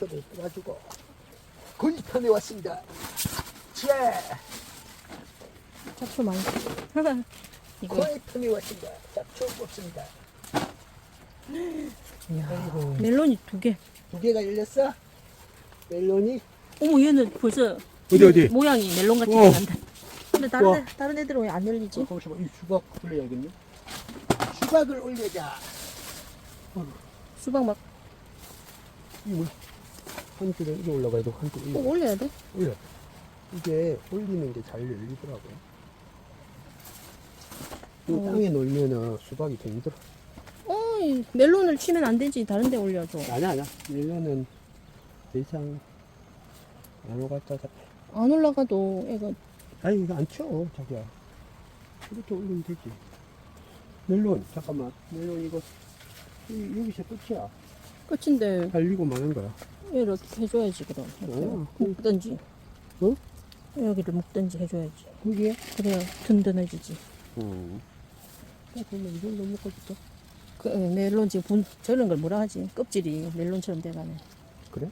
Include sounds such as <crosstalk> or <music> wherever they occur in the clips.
저를 떠가지고 곤편에 왔습니다. 자, 잡초 많이. <laughs> 이거. 곤편에 왔습니다. 잡초 뽑습니다. 아이고, 멜론이 두 개. 두 개가 열렸어? 멜론이? 어머 얘는 벌써 어디, 어디? 모양이 멜론 같이 우와. 생겼다. 근데 다른 우와. 애, 다른 애들은 왜 안 열리지? 잠깐만, 이 수박 올려야겠네. 수박을 올려자. 수박 막 이 뭐? 한 줄에 이게 올라가야 돼. 한 줄. 꼭 올려야 돼? 올려. 이게 올리는 게 잘 열리더라고요. 이 어. 땅에 놓으면은 수박이 좀 힘들어. 어, 이 멜론을 치면 안 되지. 다른 데 올려줘. 아니야, 아니야. 멜론은 더 이상 안 오갔다. 안 올라가도 애가 아니, 이거 안 쳐, 자기야. 이렇게 올리면 되지. 멜론, 잠깐만. 멜론 이거, 이- 여기서 끝이야. 끝인데 달리고 마는 거야. 얘를 어떻게 해줘야지 그럼. 이렇게 어. 묶든지. 어? 여기를 묶든지 해줘야지. 그게? 그래야 든든해지지. 응. 야, 그러면 이걸 너무 먹어줄까? 그 에, 멜론 지금 분, 저런 걸 뭐라 하지? 껍질이 멜론처럼 돼가네. 그래?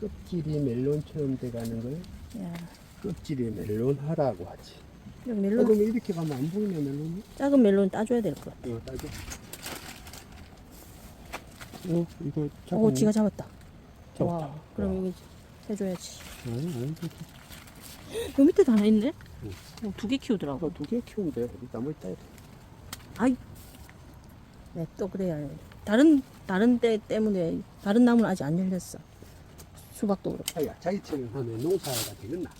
껍질이 멜론처럼 돼가는 걸 야, 껍질이 멜론 하라고 하지. 어, 멜론 그러면 이렇게 가면 안 보이네, 멜론이? 작은 멜론 따줘야 될 것 같아. 이거 따져. 어, 이거 잡았네. 오, 지가 잡았다. 잡았다. 와, 그럼 여기 해줘야지. 아니, 아니, 요 밑에도 하나 있네? 응. 어, 두개 키우더라고. 이거 두개 키우면 돼. 우리 나머지 따야 돼. 네, 또 그래야 해. 다른, 다른 데 때문에 다른 나무는 아직 안 열렸어. 수박도 그렇고. 아야, 자기처럼 하면 농사가 되겠나?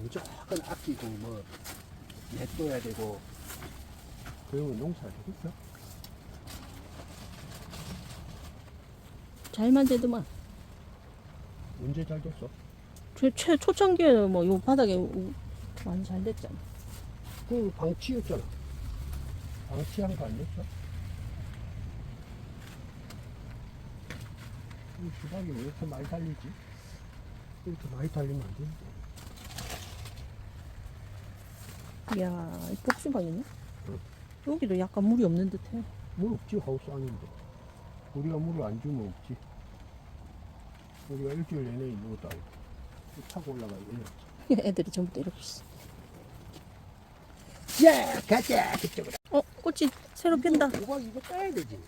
무조건 아끼고, 뭐, 냅둬야 되고, 그러면 농사가 되겠어? 잘만 되더만. 언제 잘 됐어? 최, 최, 초창기에 뭐, 요 바닥에 우- 많이 잘 됐잖아. 그 방치였잖아. 방치한 거 아니었어? 이 수박이 왜 이렇게 많이 달리지? 이렇게 많이 달리면 안 되는데. 이야, 이 복수박이네? 응. 여기도 약간 물이 없는 듯해. 물 없지, 하우스 안인데. 우리가 물을 안 주면 없지. 우리가 일주일 내내 있는 것도 아니고. 타고 올라가야 돼. <laughs> 애들이 전부 다 이렇게 있어. 야, 가자, 그쪽으로. 어, 꽃이 새로 핀다. 오박 이거 따야 되지.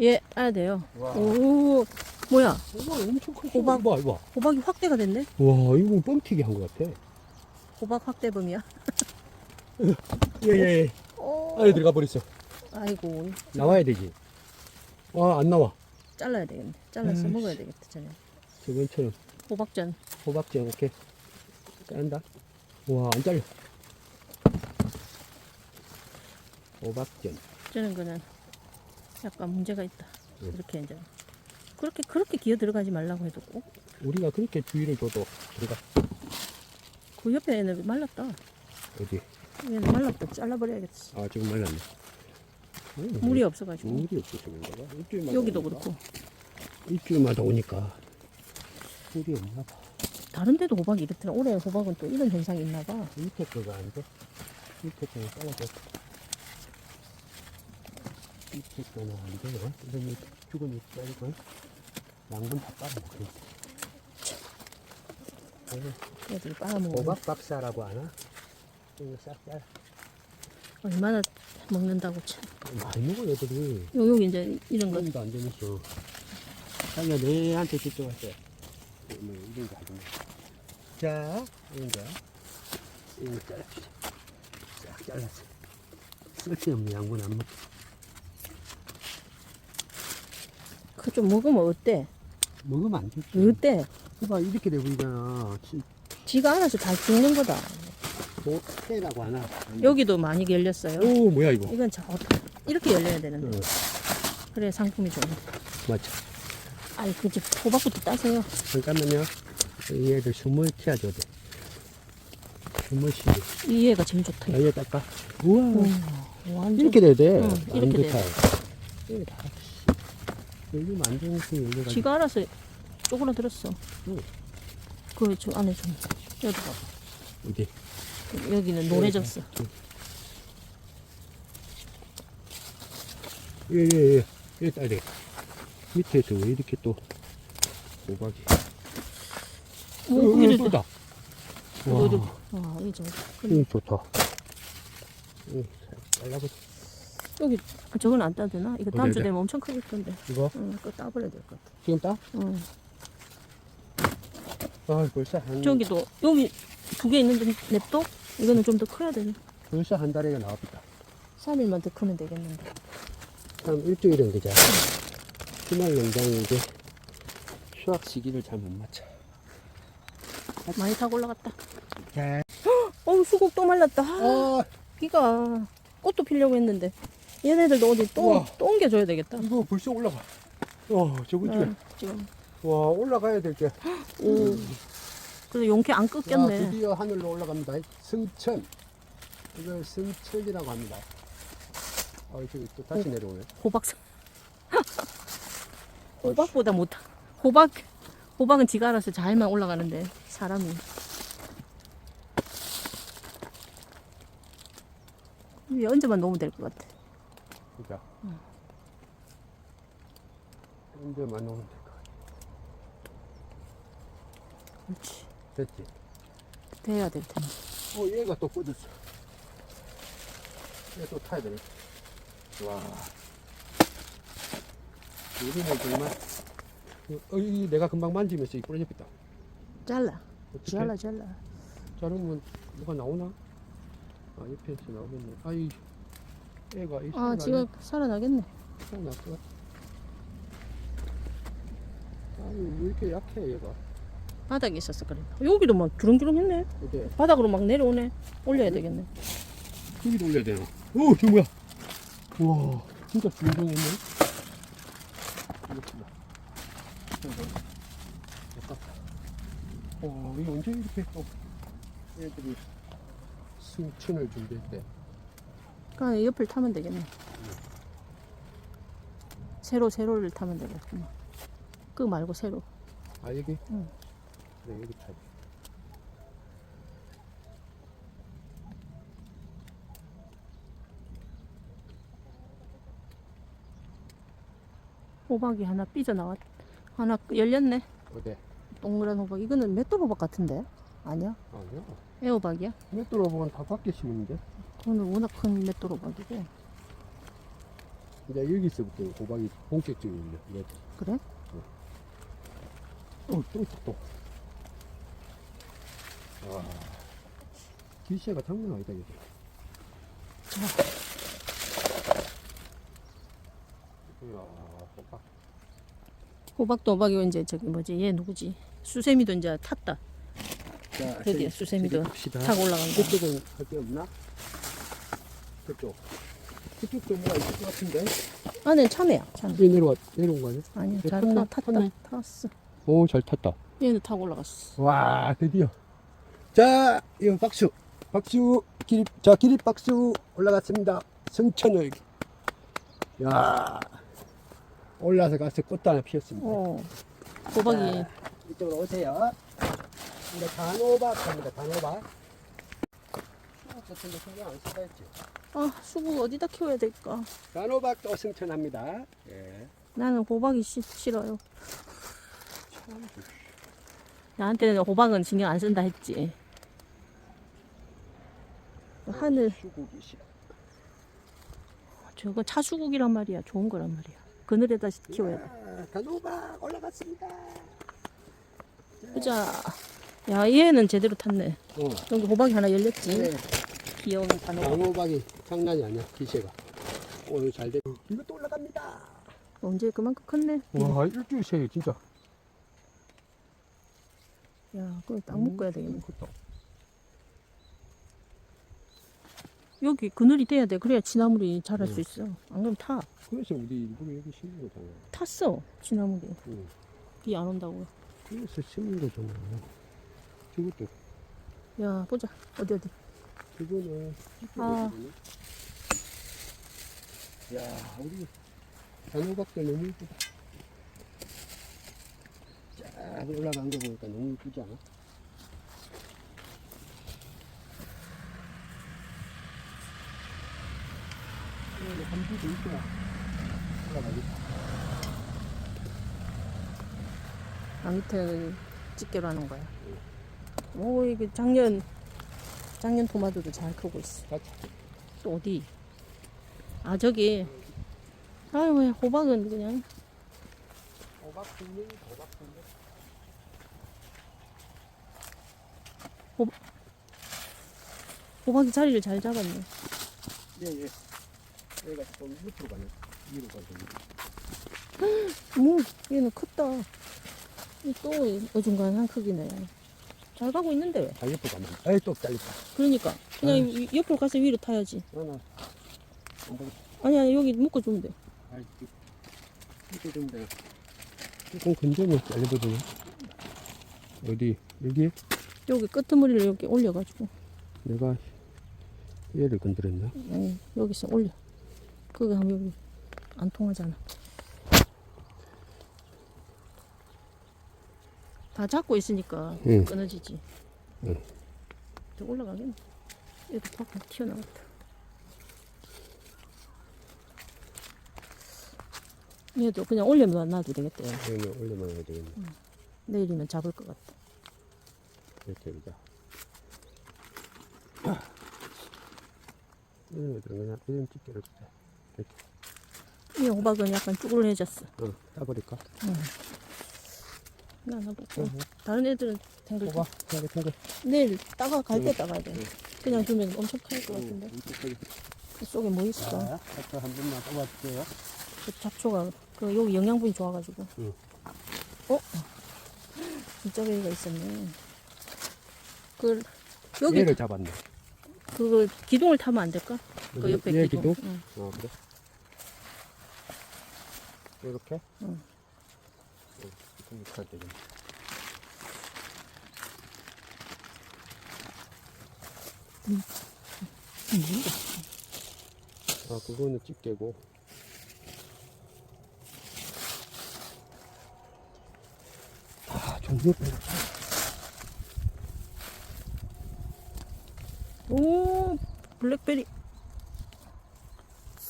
예, 따야 돼요. 와. 오, 뭐야. 오박 엄청 커. 호박. 이봐, 이봐. 호박이 확대가 됐네? 와, 이거 뻥튀기 한 것 같아. 호박 확대범이야. 예, 예, 예. 오. 안에 들어가 버렸어. 아이고, 나와야 되지. 와, 안 나와. 잘라야 되겠네. 잘라서 아이씨. 먹어야 되겠다, 저녁. 저번처럼 호박전. 호박전 이렇게 깐다. 와, 안 잘려. 호박전. 저는 거는 약간 문제가 있다. 응. 이렇게 이제. 그렇게, 그렇게 기어 들어가지 말라고 해도 꼭. 우리가 그렇게 주의를 줘도 들어가. 그 옆에 애는 말랐다. 어디? 얘는 말랐다. 잘라버려야겠어. 아, 지금 말랐네. 음, 물이 없어가지고. 물이 없어서 그런가 봐. 일주일마다 여기도 오니까. 그렇고. 일주일마다 오니까 물이 없나 봐. 다른 데도 호박이 이렇더라. 올해 호박은 또 이런 현상이 있나 봐. 밑에 거가 안 돼. 밑에 거는 잘라줘. 밑에 거는 안 돼요. 이런 죽은 잎 자르고 양분 다 빨아먹어. 애들이 빨아먹어. 호박 박사라고 하나? 이거 싹 잘라. 얼마나 먹는다고 참. 많이 먹어 애들이. 요, 여기 이제 이런 거. 건도 안 되면서. 자기가 내한테 직접 왔어요. 뭐 이런 거 하지 마. 자, 이런 거. 이거 잘라주자. 싹 잘랐어. 쓸데없는 양분 안 먹. 그좀 먹으면 어때? 먹으면 안 되지. 어때? 봐봐 이렇게 돼 보이잖아. 지가 알아서 다 죽는 거다. 도태라고 하나. 여기도 많이 열렸어요. 오 뭐야 이거? 이건 저 이렇게 열려야 되는데 어, 그래 상품이 좋네. 맞죠. 아이 그집 호박부터 따세요. 잠깐만요. 얘들 숨을 튀어줘야 돼. 숨을 쉬게. 이 애가 제일 좋다. 아, 얘 닦아. 우와. 오, 완전 이렇게 돼야 돼. 응, 안 이렇게. 열리면 안 되는 거 열려가지고. 지가 알아서 쪼그라들었어. 응. 그저 안에 좀 여기 봐봐. 어디? 여기는 노래졌어. 예, 예, 예. 예, 따야 돼. 밑에서 왜 이렇게 또 호박이. 오, 어, 이래, 예쁘다. 와. 와, 이게 좀. 이 좋다. 응, 잘라보자. 여기, 아, 저건 안 따도 되나? 이거 다음 주? 되면 엄청 크겠던데. 이거 응, 그거 따버려야 될 것 같아. 지금 따? 응. 아, 벌써 한 저기도, 여기 두 개 있는데 냅둬? 이거는 좀 더 커야 되네. 벌써 한 달에가 나왔다. 3일만 더 크면 되겠는데. 참 일주일은 그자. 주말 농장이 이제 수확 시기를 잘 못 맞춰. 많이 타고 올라갔다. 자, 어우, 수국 또 말랐다. 아, 어, 비가 꽃도 피려고 했는데. 얘네들도 어디 또, 우와. 또 옮겨줘야 되겠다. 이거 벌써 올라가. 와, 저번 주에. 응, 지금. 와, 올라가야 될 게. 오. 그래서 용케 안 야, 꺾였네. 드디어 하늘로 올라갑니다. 승천. 이걸 승천이라고 합니다. 아, 저기 또 다시 내려오네. 호박. <laughs> 호박보다 못하. 호박. 호박은 지가 알아서 잘만 올라가는데 사람이. 이게 언제만 놓으면 될 것 같아. 그죠? 언제만 오면 될것 같아. 그렇지. 됐지? 돼야 될 텐데. 어, 얘가 또 꽂았어. 얘 또 타야 되네. 와. 우리는 정말. 어, 이 내가 금방 만지면서 이 부러졌겠다. 잘라. 어떻게? 잘라 잘라. 자르면 뭐가 나오나? 아, 옆에서 나오겠네. 아이, 애가 이 아 지금 살아나겠네. 날것 같아. 아니, 왜 이렇게 약해, 얘가? 바닥에 있었어 그래. 여기도 막 주렁주렁했네. 어때? 바닥으로 막 내려오네. 올려야 되겠네. 여기도 올려야 되나? 오, 저 뭐야? 와, 진짜 중동했네. 이렇구나. 아깝다. 와, 이거 언제 이렇게 또 애들이 승천을 준비했대? 그러니까 옆을 타면 되겠네. 세로 세로를 타면 되겠구나. 그 말고 세로. 아, 여기? 응. 네, 여기 타야 돼. 호박이 하나 삐져나왔. 하나 열렸네. 어디? 동그란 호박. 이거는 맷돌 호박 같은데? 아니야? 아니야. 애호박이야? 보면 다 밖에 심는데? 그거는 워낙 큰 맷돌 호박이고. 이제 여기서부터 호박이 본격적인 거야. 그래? 어, 또 있다, 또. 와. 길씨가 장난 아니다. 이야, 호박. 호박도 호박이고 이제 저기 뭐지? 얘 누구지? 수세미도 이제 탔다. 자, 드디어 수세미도. 타고 올라간다. 그쪽은 할게 없나? 그쪽. 그쪽도 뭐가 있을 것 같은데? 안에 참외야. 참외. 얘 내려와, 내려온 거 아니야? 아니야. 얘잘 탔나? 탔다. 탔네. 탔어. 오, 잘 탔다. 얘는 타고 올라갔어. 와 드디어 자 이거 박수 박수 기립 자 기립 박수 올라갔습니다 승천을 야 올라서 가서 꽃도 하나 피웠습니다 어. 호박이 자, 이쪽으로 오세요 이제 단호박 갑니다 단호박 아, 저쪽에 신경 안 쓰다 했지 아 수국 어디다 키워야 될까? 단호박도 승천합니다 예. 나는 호박이 시, 싫어요. 나한테는 호박은 신경 안 쓴다 했지. 하늘 수국이 싫어 저거 차수국이란 말이야. 좋은 거란 말이야. 그늘에다 키워야 돼. 야, 단호박 올라갔습니다 보자. 야 얘는 제대로 탔네. 어. 여기 호박이 하나 열렸지. 네. 귀여운 단호박. 장호박이 장난이 아니야 기세가 오늘 잘 돼. 이것도 올라갑니다 언제 그만큼 컸네. 와 일주일 새에 진짜 야 그거 딱 묶어야 되겠네. 크다. 여기 그늘이 돼야 돼. 그래야 치나물이 자랄 응. 수 있어. 안 그러면 타. 그래서 우리 일부러 여기 심는 거잖아 탔어. 치나물이. 응. 비 안 온다고. 그래서 심는 거잖아 저것도 야 보자. 어디 어디. 그거는 아. 야 우리 단호박도 너무 이쁘다 쫙 올라간 거 보니까 너무 이쁘지 않아? 아무튼 집게로 하는 거야. 오 이게 작년 작년 토마토도 잘 크고 있어. 또 어디? 아 저기. 아유 왜 호박은 그냥 호박 풀리, 호박 풀리. 호박이 자리를 잘 잡았네. 예, 예. 얘가 좀 밑으로 가네. 위로 가서. 뭐 얘는 컸다. 이또 어중간한 크기네. 잘 가고 있는데 왜? 아, 옆으로 가면. 에이, 또 잘렸다. 그러니까 그냥. 위- 옆으로 가서 위로 타야지. 하나. 아니 아니 여기 묶어주면 돼. 아이, 이렇게 좀 돼. 조금 건조면 잘려버리네. 어디? 여기? 여기 끄트머리를 이렇게 올려가지고 내가 얘를 건드렸나? 아니, 여기서 올려. 그거 하면 안 통하잖아. 다 잡고 있으니까 응. 끊어지지. 응. 저 올라가겠네. 이렇게 팍팍 튀어나왔다. 얘도 그냥 올려만 놔도 되겠대. 얘는 올려놔야 되겠네. 내일이면 잡을 것 같다. 이렇게 보자. 이런 거 들어가냐? 이런 집게를 주자. 이 호박은 약간 쭈글해졌어. 어, 따버릴까? 나눠보고. 응. 다른 애들은 탱글 호박, 이렇게 탱글. 내일 따가 갈때 응. 따가야 돼. 응. 그냥 주면 엄청 클 것 같은데. 이쪽까지. 그 속에 뭐 있어? 자, 아까 한 번만 뽑아줄게요. 그 잡초가 그 여기 영양분이 좋아가지고. 응. 어? 이쪽에 가 있었네. 그 여기 얘를 잡았네. 그걸 기둥을 타면 안 될까? 그 옆에 얘 기둥. 기둥? 응. 어, 그래. 이렇게? 응. 어, 이렇게 해야 되겠네. 아, 그거는 집게고. 아, 종류 별로. 오 블랙베리.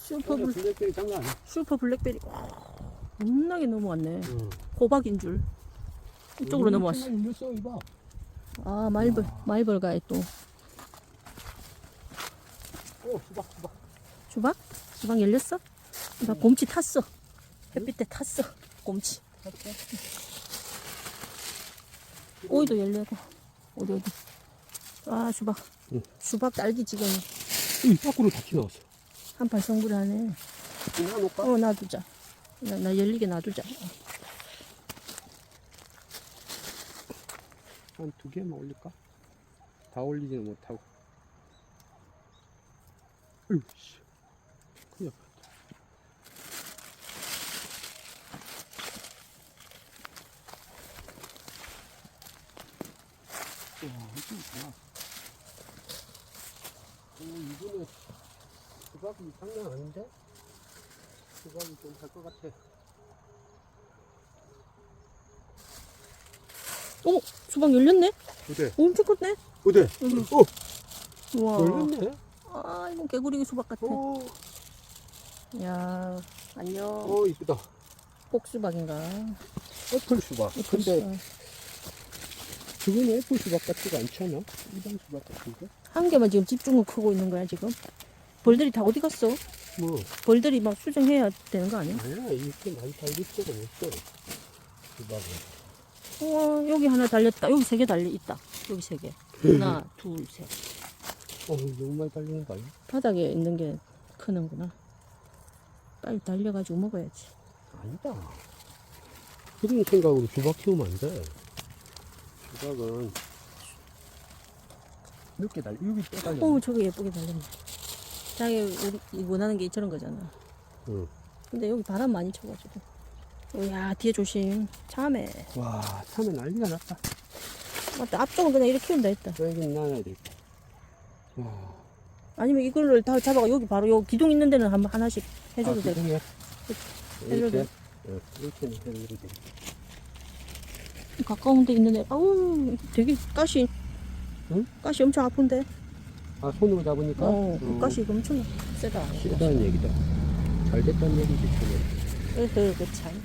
슈퍼 블 블랙베리 장난 아니야. 슈퍼 블랙베리. 와, 겁나게 넘어왔네. 응. 호박인 줄. 이쪽으로 넘어왔어. 눌렸어, 이봐. 아 말벌 말벌 가에 또 오, 수박, 수박. 수박? 수박 열렸어? 나 곰치 탔어. 햇빛에 탔어. 곰치. 오이도 열려고. 어디 어디. 아 수박. 응. 수박 딸기 지금 이 밖으로 다 튀어나왔어. 한 발성불 하네. 이거 놓을까? 어 놔두자. 나, 나 열리게 놔두자. 한 두 개만 올릴까? 다 올리지는 못하고. 으이씨. 큰일 났다. 와, 이거 좋아. 오, 이거는 수박이 장난 아닌데? 수박이 좀할것 같아. 오 수박 열렸네. 어때? 엄청 컸네. 어때? 여기. 어, 우와. 열렸네? 아 이건 개구리 수박 같아. 오, 야 안녕. 어, 이쁘다. 꼭수박인가? 애플 수박. 근데 어. 그거는 애플 수박 같지가 않지 않아? 일반 수박 같은데? 한 개만 지금 집중을 크고 있는 거야 지금. 벌들이 다 어디 갔어? 뭐, 벌들이 막 수정해야 되는 거 아니야? 아니야, 이렇게 많이 달릴 필요가 없어. 수박은. 우와 여기 하나 달렸다. 여기 세 개 달려 있다. 여기 세 개. 하나, 둘, 셋. 어, 너무 많이 달리는 거 아니야? 바닥에 있는 게 크는구나. 빨리 달려가지고 먹어야지. 아니다. 그런 생각으로 수박 키우면 안 돼. 수박은 늦게 달려. 여기 또 달려. 오 저거 예쁘게 달렸네. 자기 우리 원하는 게 저런 거잖아. 응. 근데 여기 바람 많이 쳐가지고. 어, 야 뒤에 조심. 참해. 와, 참에 난리가 났다. 맞다. 앞쪽은 그냥 이렇게 키운다 했다. 여기 나눠야 되겠다. 와, 아니면 이걸로 다 잡아가 여기 바로 여기 기둥 있는 데는 한 하나씩 해줘도 아, 돼. 그중에 해줘도 이렇게, 돼. 어, 이렇게는 해도 되겠다. 가까운 데 있는 애. 아우 되게 가시. 응? 가시 엄청 아픈데. 아, 손으로 잡으니까? 어, 음. 가시 엄청 세다. 싫다는 얘기다. 잘 됐다는 얘기지, 저는. 그래서 그 참.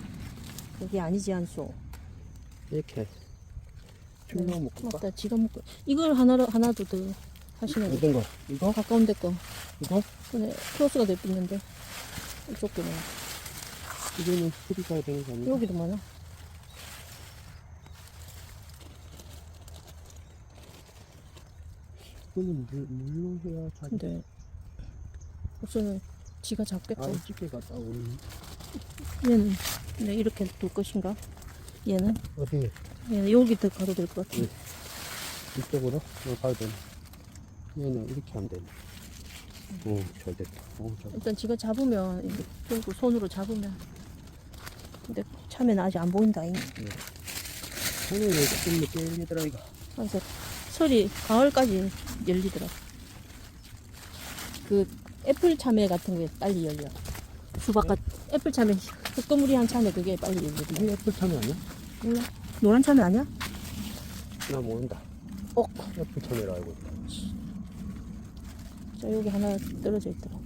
그게 아니지 않소. 이렇게 충동 묶을까? 맞다. 지가 먹고 이걸 하나로 하나도 더 하시면 어떤 거? 이거? 가까운 데 거. 이거? 근데 크로스가 돼 있는데 이쪽 게 많아. 이거는 가야 되는 거 아니야? 여기도 많아. 이거는 물, 물로 해야 잘. 근데 우선은 지가 잡겠죠. 아, 집게 갔다 오는. 얘는 근데 이렇게 둘 것인가? 얘는 어디? 얘는 여기 더 가도 될 것 같아. 네. 이쪽으로? 가야 되네. 얘는 이렇게 하면 되네. 오, 잘 됐다. 오, 잘 됐다. 일단 지가 잡으면 이렇게 들고 손으로 잡으면 근데 참외는 아직 안 보인다. 잉. 손을 조금 늦게 열리더라, 이거. 그래서 설이 가을까지 열리더라. 그 애플 참외 같은 게 빨리 열려. 수박 같 애플 참외 흑거무리한 참외 그게 빨리 열리더라. 이게 애플 참이 아니야? 몰라? 노란 참외 아니야? 나 모른다. 어. 애플 참이라 알고 있다. 자 여기 하나 떨어져 있더라.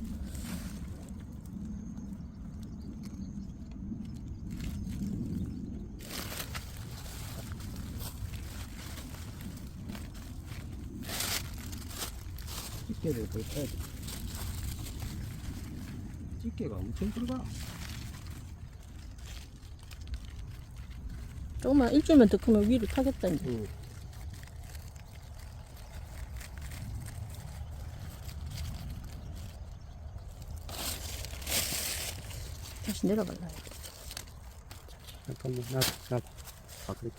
쳐야 돼. 집게가 엄청 들어가. 조금만 일주일만 더 크면 위로 타겠다 이제. 응. 다시 내려갈라. 잠깐만, 나, 나. 아, 그래.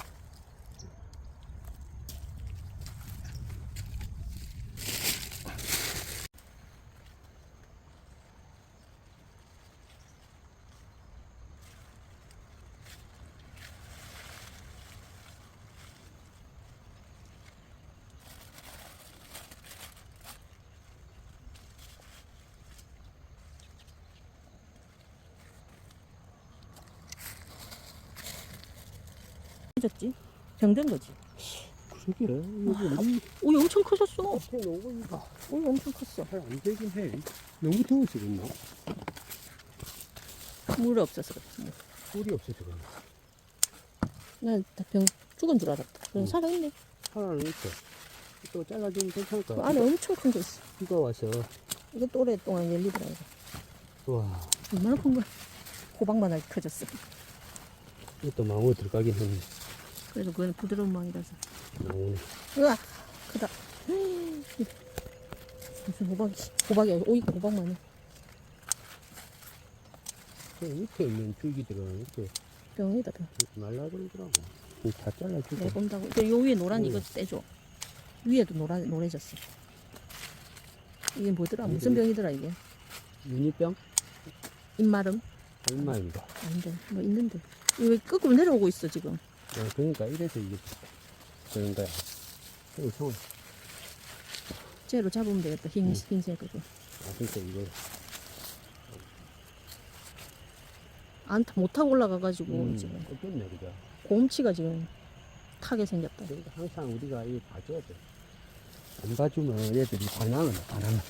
커졌지? 병든 거지. 그러게. 이거 이 오이 엄청 커졌어. 오이 엄청 컸어. 잘안 되긴 해. 너무 더워서 그랬나? 물이 없어서 그래. 꿀이 없어서 그랬나? 난다병 죽은 줄 알았다. 그럼 응. 살아있네. 하나는 있어. 또 잘라주면 괜찮을 것 그. 안에 엄청 큰거 있어. 비가 와서. 이게 또 오랫동안 열리더라. 이거. 와, 얼마나 큰 거야. 호박만 하게 커졌어. 이것도 망고 들어가긴 했네. 그래도 그건 부드러운 망이라서. 나오네. 으아! 크다. 무슨 호박이, 호박이, 오이가 호박만 해. 그 밑에 있는 줄기들은 이렇게 병이다, 병. 말라버리더라고. 이거 다 잘라주고. 내본다고. 저요 위에 노란 응. 이거 떼줘. 위에도 노란, 노래졌어. 이게 뭐더라? 무슨 병이더라, 이게? 유니병? 입마름? 얼마입니다. 아닌데, 뭐 있는데. 이거 왜 거꾸로 내려오고 있어, 지금. 아, 그러니까 이래서 이게 그런 거야. 이거 성 쟤로 잡으면 되겠다, 흰, 응. 흰색 그거. 아, 그러니까 이거. 안, 타- 못 타고 올라가가지고, 음, 지금. 어렵네, 그죠? 곰치가 지금 타게 생겼다. 그러니까 항상 우리가 이 봐줘야 돼. 안 봐주면 얘들이 반항을 해, 반항을.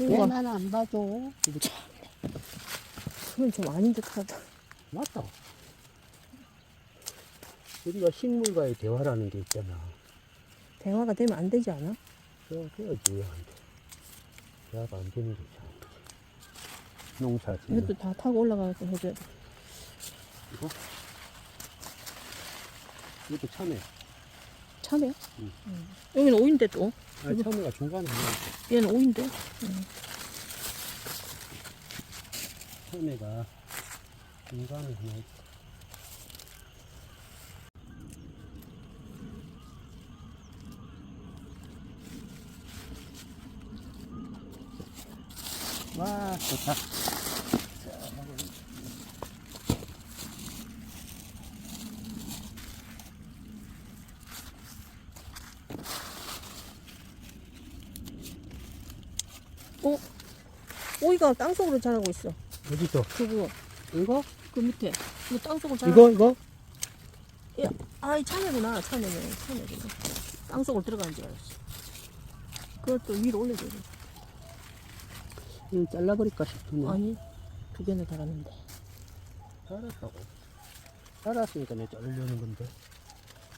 이거 왜난 안 봐줘? 이거 그건 좀 아닌 듯 하다. 맞다. 우리가 식물과의 대화라는 게 있잖아. 대화가 되면 안 되지 않아? 그래, 그래야지 왜안 돼. 대화가 안 되는 거지. 농사 짓는 이것도 다 타고 올라가서 해줘야 돼. 이거? 이것도 참외. 참외? 응. 응. 여기는 오인데 또. 아, 참외가 중간에 하나 있어. 얘는 오인데. 참외가 중간에 하나 있어. 와, 좋다. 오이가 땅속으로 자라고 있어. 어디서? 그거, 이거? 그 밑에. 이거 땅속으로 자라. 이거, 이거? 아, 이 참외구나. 참외네. 참외구나. 땅속으로 들어가는 줄 알았어. 그것도 위로 올려줘야 돼. 이거 잘라버릴까 싶으네. 아니, 두 개나 달았는데. 잘했다고. 자랐으니까 내가 자르려는 건데.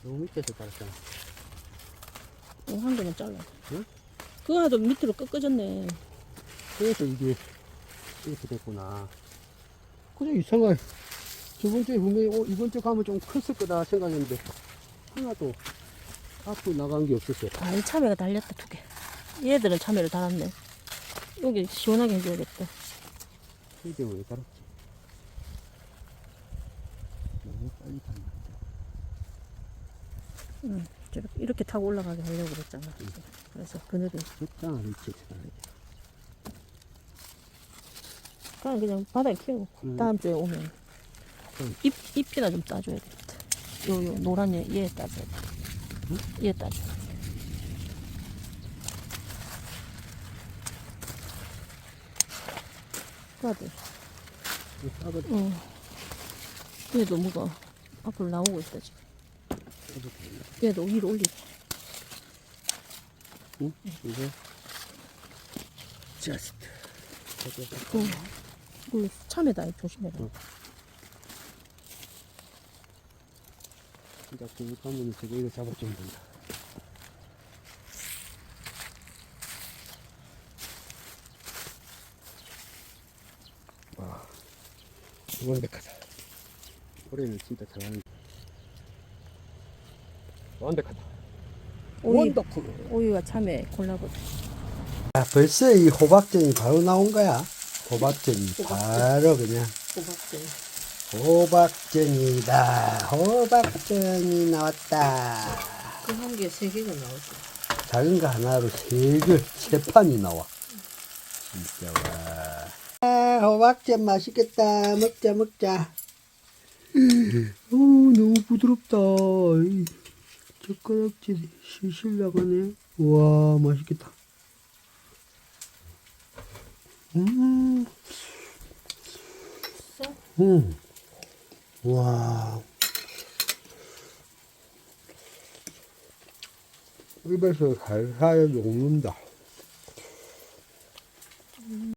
너무 밑에서 자랐잖아. 어, 한 개만 잘라. 응? 그거 하도 밑으로 꺾어졌네. 그래서 이게 이렇게 됐구나. 그래 이상할. 저번 주에 분명히 어, 이번 주 가면 좀 컸을 거다 생각했는데 하나도 앞으로 나간 게 없었어요. 아, 이 참외가 달렸다, 두 개. 얘들은 참외를 달았네. 여기 시원하게 해줘야겠다. 이게 왜 달았지? 너무 빨리 달았다. 응. 저렇게 이렇게 타고 올라가게 하려고 그랬잖아. 그래서 그늘이. 적당한 위치에서 달라야 그냥 그냥 바닥에 키우고 음. 다음 주에 오면 음. 잎, 잎이나 좀 따줘야 되겠다. 요, 요, 노란 얘, 얘 따줘야 돼. 응? 얘 따줘. 돼. 싸도 응. 얘도 뭐가 앞으로 나오고 있다, 지금. 얘도 위로 올리고. 응? 이거 just. 그, 그 참외다, 조심해라. 응. 진짜 그 가면 저거 이거 잡아주면 된다. 완벽하다. 올해는 진짜 잘하는. 완벽하다. 오이, 원더풀. 오이와 참외 골라보자. 아, 벌써 이 호박전이 바로 나온 거야. 호박전이 바로 그냥 호박전. 호박전이다. 호박전이 나왔다. 그한개세 개가 나왔어. 작은 거 하나로 세 개, 세 판이 나와. 진짜 와. 아, 호박전 맛있겠다. 먹자, 먹자. 오, 너무 부드럽다. 이 젓가락질 실실 나가네. 와, 맛있겠다. 음, 음, 와. 입에서 살살 녹는다.